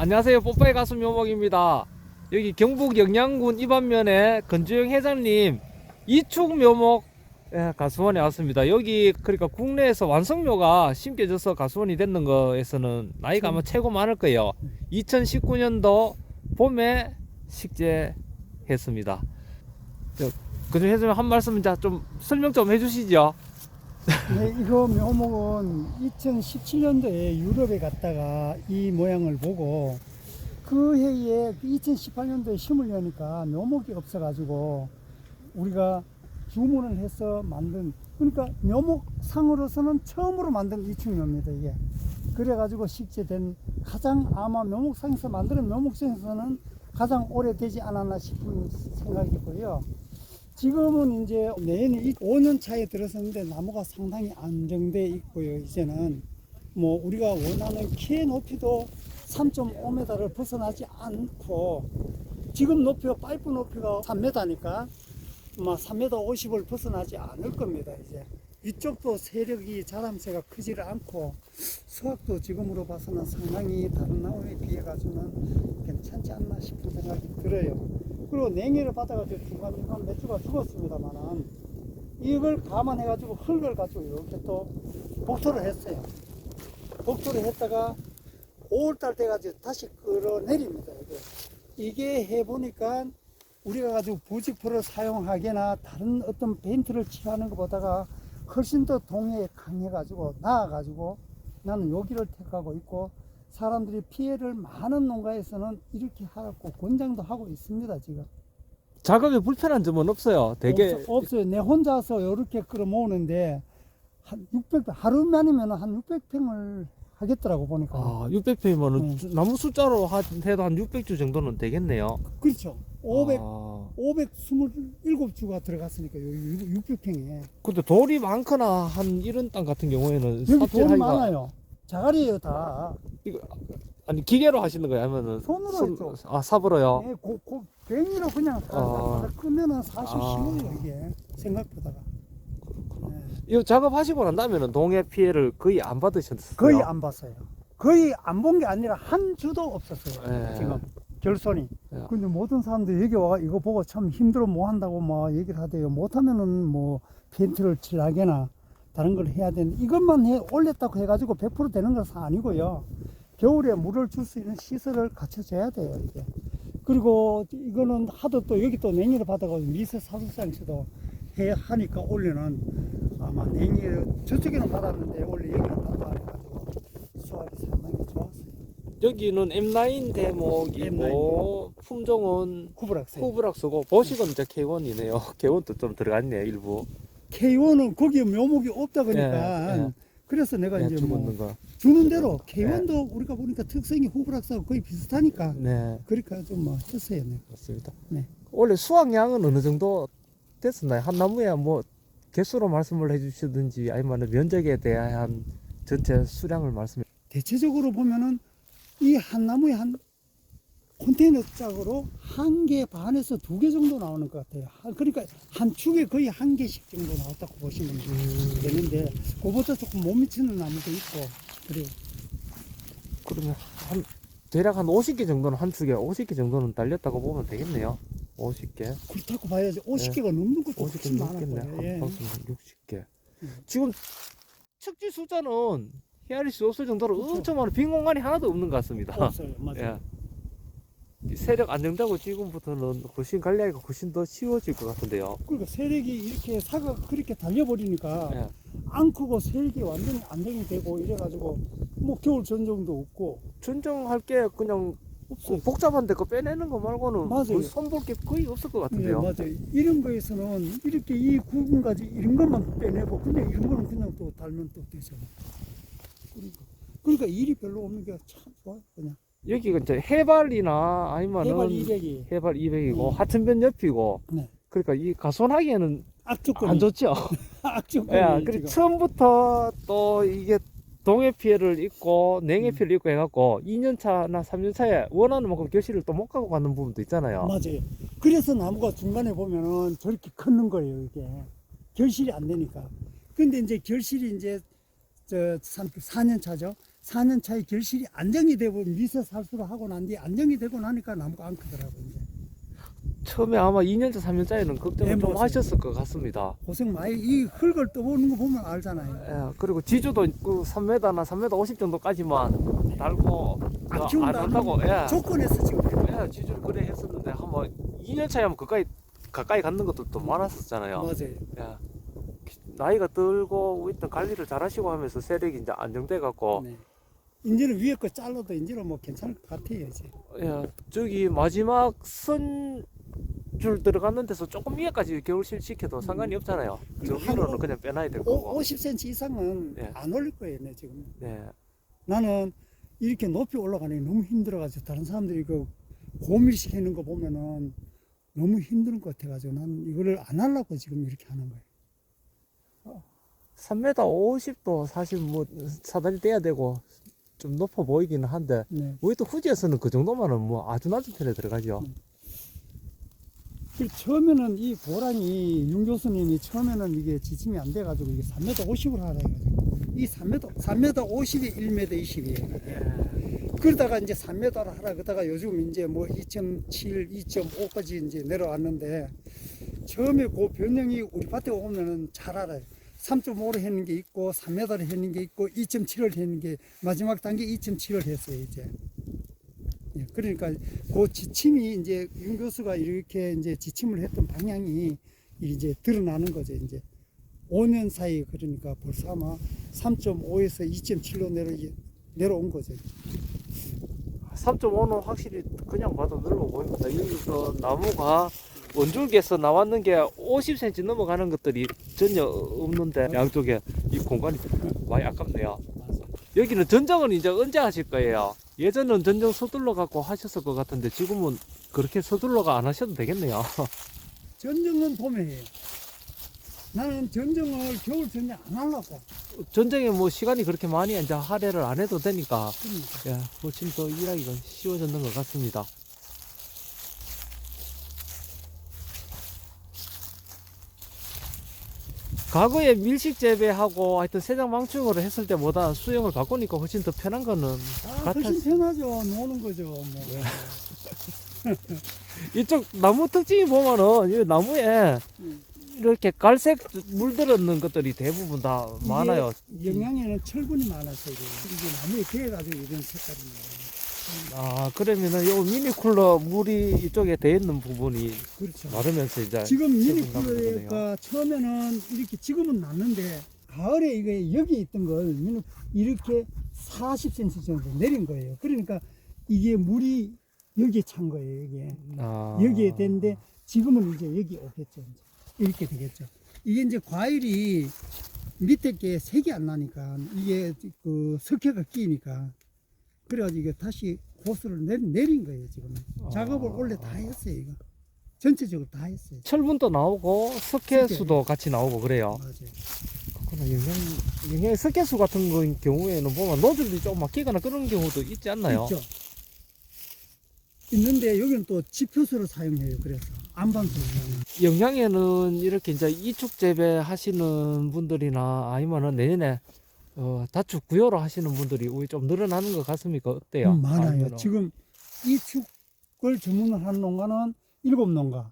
안녕하세요. 뽀빠이 가수 묘목입니다. 여기 경북 영양군 이반면에 건주영 회장님 이축 묘목 예, 가수원에 왔습니다. 여기 그러니까 국내에서 완성묘가 심겨져서 가수원이 됐는 거에서는 나이가 아마 최고 많을 거예요. 2019년도 봄에 식재했습니다. 저, 건주영 회장님 한 말씀 자, 좀 설명 좀 해주시죠. 네, 이거 묘목은 2017년도에 유럽에 갔다가 이 모양을 보고 그 해에 2018년도에 심으려니까 묘목이 없어가지고 우리가 주문을 해서 만든 그러니까 묘목상으로서는 처음으로 만든 이충묘입니다 이게 그래가지고 식재된 가장 아마 묘목상에서 만드는 묘목상에서는 가장 오래되지 않았나 싶은 생각이고요. 지금은 이제 내년 5년 차에 들어섰는데 나무가 상당히 안정돼 있고요. 이제는 뭐 우리가 원하는 키의 높이도 3.5m를 벗어나지 않고 지금 높이가 파이프 높이가 3m니까 뭐 3m 50을 벗어나지 않을 겁니다. 이제 이쪽도 세력이 자람새가 크지를 않고 수확도 지금으로 봐서는 상당히 다른 나무에 비해 가지고는 괜찮지 않나 싶은 생각이 들어요. 그리고 냉해를 받아가지고 중간중간 몇 주가 죽었습니다만은 이걸 감안해가지고 흙을 가지고 이렇게 또 복토를 했어요. 복토를 했다가 5월달 돼가지고 다시 끌어내립니다. 이게, 이게 해보니까 우리가 가지고 부직포를 사용하거나 다른 어떤 벤트를 취하는 것보다가 훨씬 더 동해에 강해가지고 나아가지고 나는 여기를 택하고 있고 사람들이 피해를 많은 농가에서는 이렇게 하고 권장도 하고 있습니다 지금. 작업에 불편한 점은 없어요. 되게 없어, 없어 요. 내 혼자서 이렇게 끌어 모으는데 한 600, 하루만이면 한 600평을 하겠더라고 보니까. 아, 600평이면 네. 은 나무 숫자로 하- 해도 한 600주 정도는 되겠네요. 그렇죠. 500, 아, 527주가 들어갔으니까 여기 600평에. 근데 돌이 많거나 한 이런 땅 같은 경우에는 여기 돈이 삽질하기가 많아요 자갈이에요 다 이거 아니 기계로 하시는 거예요? 아니면은 손으로 손- 했죠. 아 삽으로요? 네, 고, 고, 괭이로 그냥 아. 다 끄면은 사실 아. 쉬워요 이게 생각보다가. 네. 이거 작업하시고 난 다음에는 동해 피해를 거의 안 받으셨어요? 거의 안 봤어요. 거의 안 본 게 아니라 한 주도 없었어요. 예. 지금 결손이. 예. 근데 모든 사람들이 여기 와 이거 보고 참 힘들어 뭐 한다고 막 얘기를 하대요. 못하면은 뭐 펜트를 칠하거나 다른 걸 해야 되는데 이것만 해 올렸다고 해가지고 100% 되는 것은 아니고요. 겨울에 물을 줄 수 있는 시설을 갖춰줘야 돼요 이게. 그리고 이거는 하도 또 여기 또 냉해를 받아가지고 미세 사수장에서도 해 하니까 올해는 아마 냉해 저쪽에는 받았는데 원래 여기는 받도 안 해가지고 수확이 상당히 좋았어요. 여기는 M9 대목이고 품종은 구부락세. 후브락스고 보식은 이제 K1이네요. K1도 좀 들어갔네요 일부. K1은 거기에 묘목이 없다 그러니까 예, 예. 그래서 내가 네, 이제 뭐 거. 주는 대로 K1도 우리가 보니까 특성이 후브락사하고 거의 비슷하니까 네, 그러니까 좀 뭐 했어요. 네. 맞습니다. 네. 원래 수확량은 어느 정도 됐었나요? 한 나무에 뭐 개수로 말씀을 해주시든지 아니면 면적에 대한 전체 수량을 말씀. 대체적으로 보면은 이 한 나무에 한 컨테이너 짝으로 한 개 반에서 두 개 정도 나오는 것 같아요. 한- 그러니까 한 축에 거의 한 개씩 정도 나왔다고 보시면 되는데 그보다 조금 못 미치는 나무도 있고 그래요. 그러면 한 대략 한 50개 정도는 한 축에 50개 정도는 달렸다고 보면 되겠네요. 50개. 그렇다고 봐야지 50개가 넘는 것도 50개 훨씬 많을 넘겠네. 예. 60개. 음. 지금 척지 숫자는 헤아릴 수 없을 정도로 그렇죠. 엄청 많은 빈 공간이 하나도 없는 것 같습니다. 없어요. 맞아요. 예. 이 세력 안정되고 지금부터는 훨씬 관리하기가 훨씬 더 쉬워질 것 같은데요. 그러니까 세력이 이렇게 사가 그렇게 달려버리니까 예. 안 크고 세력이 완전히 안정이 되고 이래가지고 뭐 겨울 전정도 없고 전정할 게 그냥 없어요. 복잡한데 그 빼내는 거 말고는 맞아요. 거의 손볼 게 거의 없을 것 예, 같은데요. 맞아요. 이런 거에서는 이렇게 이 구분까지 이런 것만 빼내고 그냥 이런 거는 그냥 또 달면 또 되잖아. 그러니까, 그러니까 일이 별로 없는 게 참 좋아요. 그냥 여기가 이제 해발이나 아니면은 해발 200이 해발 200이고 음. 하천변 옆이고 네. 그러니까 이 가손하기에는 악조건이 안 좋죠. 악조건이 예, 그리고. 처음부터 또 이게 동해 피해를 입고 냉해 음. 피해를 입고 해갖고 2년 차나 3년 차에 원하는 만큼 결실을 또 못 가고 가는 부분도 있잖아요. 맞아요. 그래서 나무가 중간에 보면은 저렇게 컸는 거예요, 이게. 결실이 안 되니까. 근데 이제 결실이 이제 저 4년 차죠. 4년 차에 결실이 안정이 되고 미세 살수로 하고 난 뒤에 안정이 되고 나니까 나무가 안 크더라고 이제 처음에 아마 2년차 3년차에는 걱정을 네, 좀 맞아요. 하셨을 것 같습니다. 고생 많이 이 흙을 떠보는 거 보면 알잖아요. 예, 그리고 지주도 그 3m나 3m 50 정도까지만 달고 안그 키운다. 한다고 예. 조건에서 지금 예, 지주를 그래 했었는데 한번 2년 차에 하면 가까이 가까이 갖는 것도 많았었잖아요. 맞아요. 예. 나이가 들고 일단 관리를 잘하시고 하면서 세력이 이제 안정돼 갖고 네. 이제는 위에 거 잘라도 이제는 뭐 괜찮을 것 같아요 이제. 예, 저기 마지막 선 줄 들어갔는 데서 조금 위에까지 겨울실 시켜도 상관이 없잖아요. 저 그리고 위로는 한 그냥 빼놔야 될 오, 거고. 50cm 이상은 네. 안 올릴 거예요, 내 지금. 네. 나는 이렇게 높이 올라가는 게 너무 힘들어가지고 다른 사람들이 그 고밀시키는 거 보면은 너무 힘든 것 같아가지고 나는 이거를 안 하려고 지금 이렇게 하는 거예요. 3m 50도 사실 뭐 사다리 떼야 되고 좀 높아 보이기는 한데 네. 우리 또 후지에서는 그 정도면은 뭐 아주 낮은 편에 들어가죠. 그 처음에는 이 고랑이 윤 교수님이 처음에는 이게 지침이 안 돼가지고 이게 3m 50을 하라 해가지고 이 3m 3m 50이 1m 20이에요. 그러다가 이제 3m를 하라 그러다가 요즘 이제 뭐 2.7, 2.5까지 이제 내려왔는데 처음에 그 변형이 우리 밭에 오면은 잘 알아요. 3.5를 했는 게 있고 3m를 했는 게 있고 2.7을 했는 게 마지막 단계 2.7을 했어요 이제. 예, 그러니까 그 지침이 이제 윤 교수가 이렇게 이제 지침을 했던 방향이 이제 드러나는 거죠 이제 5년 사이 그러니까 벌써 아마 3.5에서 2.7로 내려 내려온 거죠. 3.5는 확실히 그냥 봐도 넓어 보입니다. 여기 그 나무가 원줄기에서 나왔는 게 50cm 넘어가는 것들이 전혀 없는데 양쪽에 이 공간이 많이 아깝네요. 여기는 전정은 이제 언제 하실 거예요? 예전은 전정 서둘러 갖고 하셨을 것 같은데 지금은 그렇게 서둘러가 안 하셔도 되겠네요. 전정은 봄에 해요. 나는 전정을 겨울 전에 안 하려고. 전쟁에 뭐 시간이 그렇게 많이 이제 할애를 안 해도 되니까 그러니까. 예, 훨씬 더 일하기가 쉬워졌는 것 같습니다. 과거에 밀식 재배하고 하여튼 세장 망충으로 했을 때보다 수영을 바꾸니까 훨씬 더 편한 거는 아, 훨씬 같았- 편하죠. 노는 거죠. 뭐. 이쪽 나무 특징이 보면은 이 나무에 음. 이렇게 갈색 물들었는 것들이 대부분 다 많아요. 영양에는 철분이 많아서 이게 이게 나무에 개가지고 이런 색깔이에요. 아 그러면은 요 미니 쿨러 물이 이쪽에 돼 있는 부분이 그렇죠. 마르면서 이제 지금 철분 남는 미니 쿨러가 처음에는 이렇게 지금은 났는데 가을에 이게 여기 있던 걸 미니- 이렇게 40cm 정도 내린 거예요. 그러니까 이게 물이 여기에 찬 거예요. 이게 아. 여기에 됐는데 지금은 이제 여기 오겠죠. 이제. 이렇게 되겠죠. 이게 이제 과일이 밑에 게 색이 안 나니까 이게 그 석회가 끼니까 그래가지고 이게 다시 호수를 내, 내린 거예요 지금 아. 작업을 원래 다 했어요 이거 전체적으로 다 했어요 철분도 나오고 석회수도 같이 나오고 그래요. 맞아요 그렇구나. 영양, 영양 석회수 같은 거 경우에는 보면 노즐이 좀 막히거나 그런 경우도 있지 않나요? 있죠 있는데 여기는 또 지표수를 사용해요 그래서 사용해요 영양에는 이렇게 이제 이축 재배 하시는 분들이나 아니면은 내년에 어, 다축 구요로 하시는 분들이 우리 좀 늘어나는 것 같습니까? 어때요? 음, 많아요. 아니면은- 지금 이 축을 주문을 하는 농가는 일곱 농가.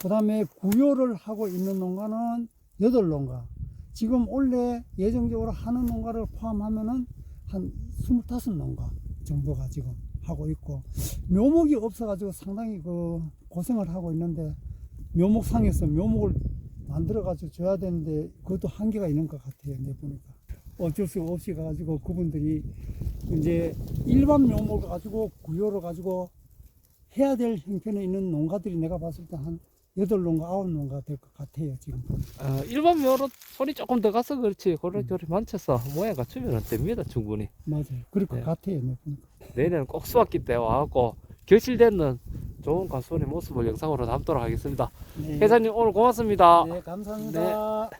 그 다음에 구요를 하고 있는 농가는 여덟 농가. 지금 원래 예정적으로 하는 농가를 포함하면은 한 스물다섯 농가 정도가 지금 하고 있고 묘목이 없어가지고 상당히 그 고생을 하고 있는데 묘목상에서 묘목을 만들어가지고 줘야 되는데 그것도 한계가 있는 것 같아요. 내 보니까. 어쩔 수 없이 가지고 그분들이 이제 일반 묘목을 가지고 구요를 가지고 해야 될 형편에 있는 농가들이 내가 봤을 때 한 여덟 농가 아홉 농가 될 것 같아요 지금. 어, 일반 묘로 손이 조금 더 가서 그렇지 그렇게 만져서 모양 갖추면 됩니다 충분히. 맞아요. 그럴 것 네. 같아요 내 보니까. 내년은 꼭 수확기 때 와갖고 결실되는 좋은 가수원의 모습을 영상으로 담도록 하겠습니다. 네, 회장님 오늘 고맙습니다. 네 감사합니다